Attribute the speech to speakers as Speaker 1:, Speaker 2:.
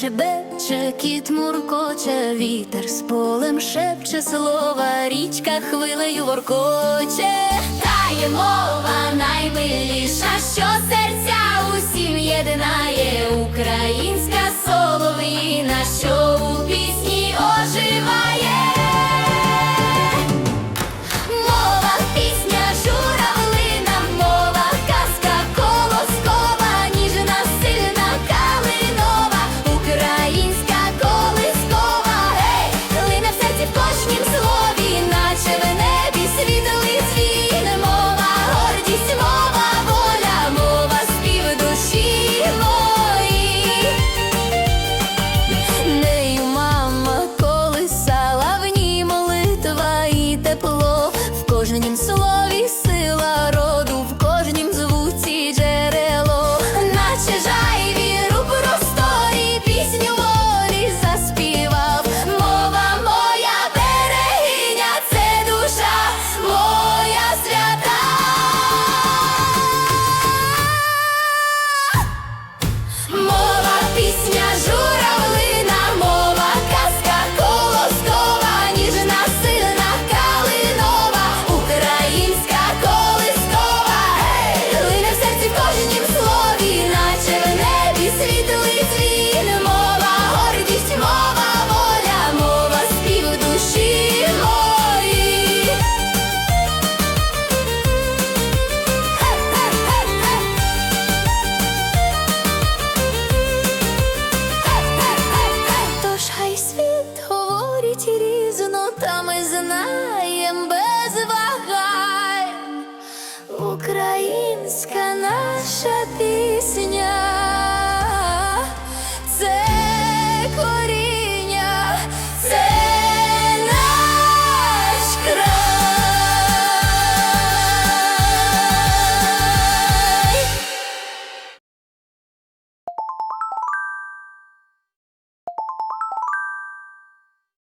Speaker 1: шебече, кіт муркоче, вітер з полем шепче слова, річка хвилею воркоче, та є мова наймиліша, що серця усім єдинає, українська солов'їна, що drinking so та ми знаємо без вагань, українська наша пісня.